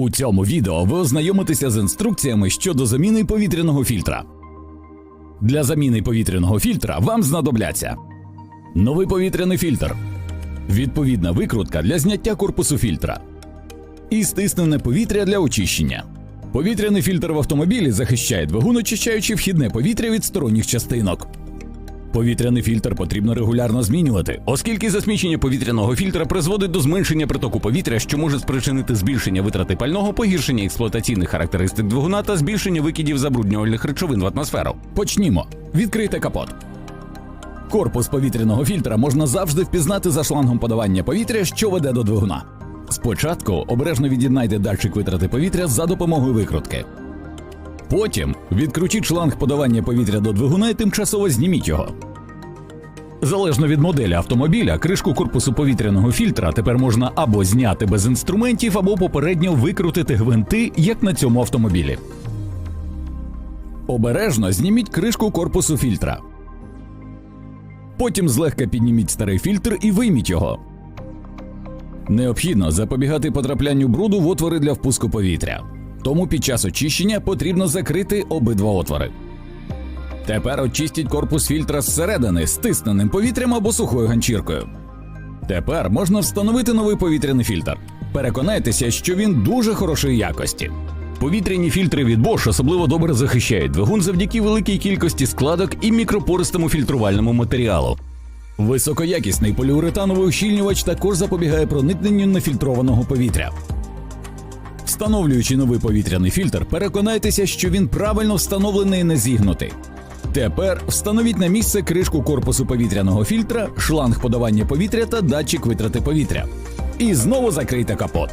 У цьому відео ви ознайомитеся з інструкціями щодо заміни повітряного фільтра. Для заміни повітряного фільтра вам знадобляться новий повітряний фільтр, відповідна викрутка для зняття корпусу фільтра і стиснене повітря для очищення. Повітряний фільтр в автомобілі захищає двигун, очищаючи вхідне повітря від сторонніх частинок. Повітряний фільтр потрібно регулярно змінювати, оскільки засмічення повітряного фільтра призводить до зменшення притоку повітря, що може спричинити збільшення витрати пального, погіршення експлуатаційних характеристик двигуна та збільшення викидів забруднювальних речовин в атмосферу. Почнімо. Відкрийте капот. Корпус повітряного фільтра можна завжди впізнати за шлангом подавання повітря, що веде до двигуна. Спочатку обережно від'єднайте датчик витрати повітря за допомогою викрутки. Потім відкрутіть шланг подавання повітря до двигуна і тимчасово зніміть його. Залежно від моделі автомобіля, кришку корпусу повітряного фільтра тепер можна або зняти без інструментів, або попередньо викрутити гвинти, як на цьому автомобілі. Обережно зніміть кришку корпусу фільтра. Потім злегка підніміть старий фільтр і вийміть його. Необхідно запобігати потраплянню бруду в отвори для впуску повітря. Тому під час очищення потрібно закрити обидва отвори. Тепер очистіть корпус фільтра зсередини стисненим повітрям або сухою ганчіркою. Тепер можна встановити новий повітряний фільтр. Переконайтеся, що він дуже хорошої якості. Повітряні фільтри від Bosch особливо добре захищають двигун завдяки великій кількості складок і мікропористому фільтрувальному матеріалу. Високоякісний поліуретановий ущільнювач також запобігає проникненню нефільтрованого повітря. Встановлюючи новий повітряний фільтр, переконайтеся, що він правильно встановлений і не зігнутий. Тепер встановіть на місце кришку корпусу повітряного фільтра, шланг подавання повітря та датчик витрати повітря. І знову закрийте капот.